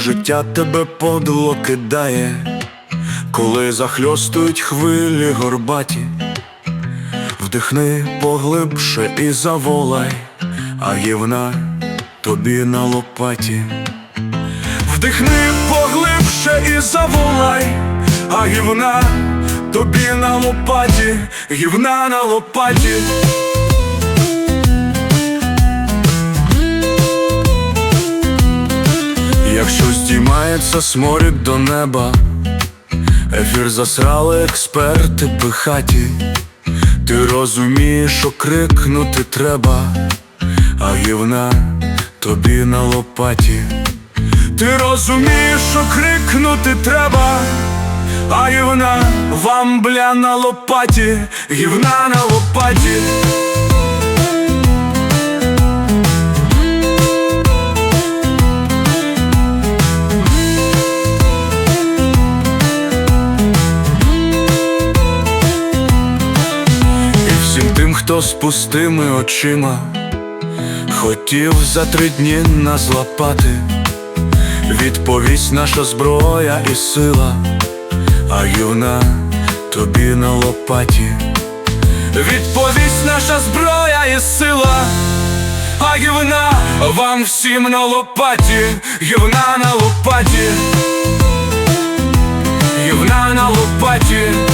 життя тебе подло кидає, коли захльостують хвилі горбаті, вдихни поглибше і заволай, а гівна тобі на лопаті. Вдихни поглибше і заволай, а гівна тобі на лопаті, гівна на лопаті. Якщо здіймається сморід до неба, ефір засрали експерти пихаті, ти розумієш, що крикнути треба, а гівна тобі на лопаті. Ти розумієш, що крикнути треба, а гівна вам бля на лопаті, гівна на лопаті. Хто з пустими очима хотів за три дні нас злапати, відповість наша зброя і сила, а юна тобі на лопаті. Відповість наша зброя і сила, а гівна вам всім на лопаті, гівна на лопаті, гівна на лопаті. Гівна на лопаті